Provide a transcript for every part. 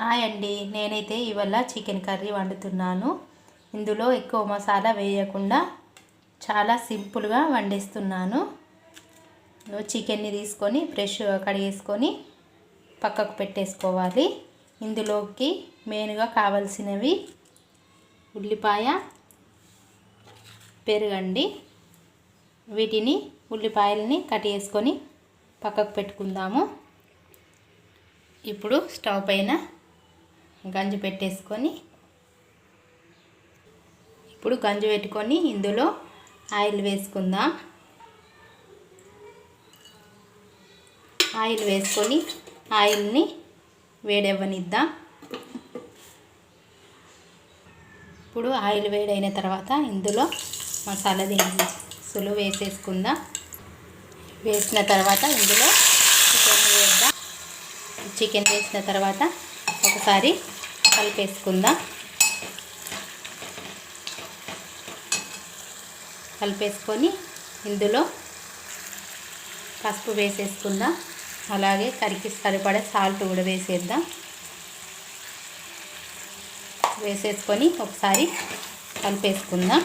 Hi అండి. నేనైతే ఇవాళ చికెన్ కర్రీ వండుతున్నాను. ఇందులో ఎక్కువ మసాలా వేయకుండా చాలా సింపుల్గా వండిస్తున్నాను. చికెన్ని తీసుకొని ఫ్రెష్గా కడిగేసుకొని పక్కకు పెట్టేసుకోవాలి. ఇందులోకి మెయిన్గా కావాల్సినవి ఉల్లిపాయ పెరుగండి. వీటిని ఉల్లిపాయలని కట్ చేసుకొని పక్కకు పెట్టుకుందాము. ఇప్పుడు స్టవ్ పైన గంజి పెట్టేసుకొని ఇప్పుడు గంజు పెట్టుకొని ఇందులో ఆయిల్ వేసుకుందాం. ఆయిల్ వేసుకొని ఆయిల్ని వేడెవ్వనిద్దాం. ఇప్పుడు ఆయిల్ వేడైన తర్వాత ఇందులో మసాలా దినుసులు వేసేసుకుందాం వేసిన తర్వాత ఇందులో చికెన్ వేద్దాం. చికెన్ వేసిన తర్వాత ఒకసారి కలిపేసుకుందాం. కలిపేసుకొని ఇందులో పసుపు వేసేసుకుందాం. అలాగే కరికి సరిపడే సాల్ట్ కూడా వేసేద్దాం. వేసేసుకొని ఒకసారి కలిపేసుకుందాం.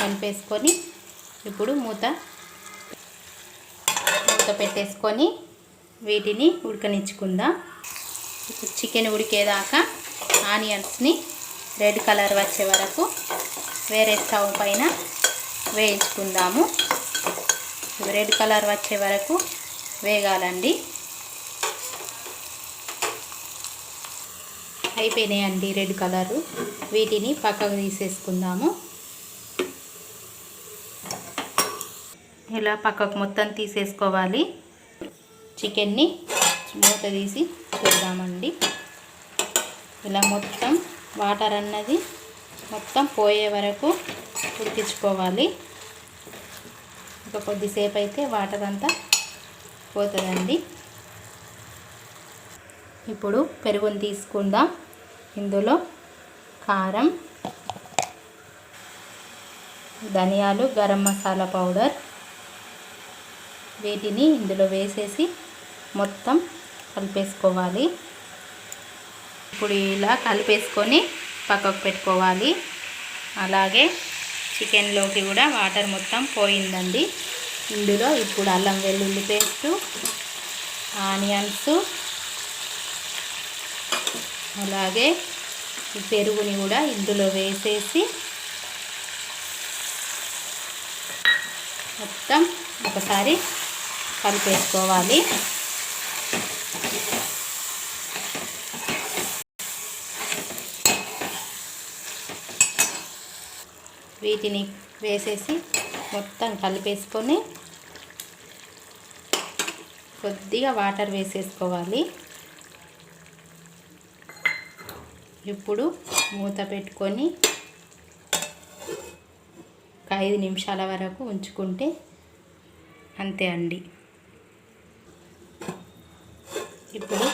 కలిపేసుకొని ఇప్పుడు మూత. మూత పెట్టేసుకొని వీటిని ఉడకనిచ్చుకుందాం. ఇప్పుడు చికెన్ ఉడికేదాకా ఆనియన్స్ని రెడ్ కలర్ వచ్చే వరకు వేరే స్టవ్ పైన వేయించుకుందాము. రెడ్ కలర్ వచ్చే వరకు వేగాలండి. అయిపోయినాయండి రెడ్ కలరు. వీటిని పక్కకు తీసేసుకుందాము. ఇలా పక్కకు మొత్తం తీసేసుకోవాలి? చికెన్ని మూత తీసి చూద్దామండి. ఇలా మొత్తం వాటర్ అన్నది మొత్తం పోయే వరకు ఉడికించుకోవాలి. ఇంకా కొద్దిసేపు అయితే వాటర్ అంతా పోతుందండి. ఇప్పుడు పెరుగుని తీసుకుందాం. ఇందులో కారం ధనియాలు గరం మసాలా పౌడర్ వీటిని ఇందులో వేసేసి మొత్తం కలిపేసుకోవాలి. ఇప్పుడు ఇలా కలిపేసుకొని పక్కకు పెట్టుకోవాలి. అలాగే చికెన్లోకి కూడా వాటర్ మొత్తం పోయిందండి. ఇందులో ఇప్పుడు అల్లం వెల్లుల్లి పేస్టు ఆనియన్స్ అలాగే ఈ పెరుగుని కూడా ఇందులో వేసేసి మొత్తం ఒకసారి కలిపేసుకోవాలి వీటిని వేసేసి మొత్తం కలిపేసుకొని కొద్దిగా వాటర్ వేసేసుకోవాలి. ఇప్పుడు మూత పెట్టుకొని ఒక ఐదు నిమిషాల వరకు ఉంచుకుంటే అంతే అండి. ఇప్పుడు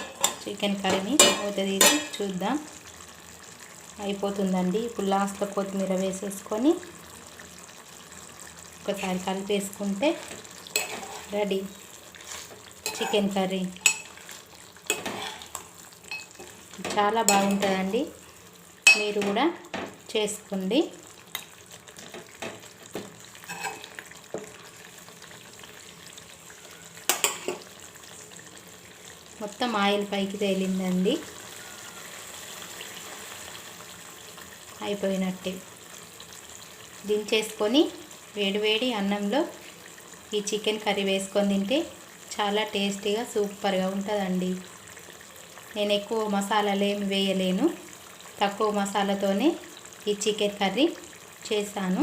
చికెన్ కర్రీని మూత తీసి చూద్దాం. అయిపోతుందండి. ఇప్పుడు లాస్ట్లో కొత్తిమీర వేసేసుకొని ఒకసారి కలిపేసుకుంటే రెడీ చికెన్ కర్రీ. చాలా బాగుంటుందండి. మీరు కూడా చేసుకోండి. మొత్తం ఆయిల్ పైకి తేలిందండి. అయిపోయినట్టే. దించేసుకొని వేడివేడి అన్నంలో ఈ చికెన్ కర్రీ వేసుకొని తింటే చాలా టేస్టీగా సూపర్గా ఉంటుందండి. నేను ఎక్కువ మసాలాలు ఏమి వేయలేను. తక్కువ మసాలాతోనే ఈ చికెన్ కర్రీ చేశాను.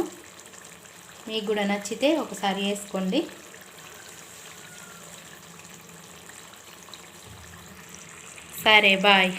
మీకు కూడా నచ్చితే ఒకసారి వేసుకోండి. సరే బాయ్.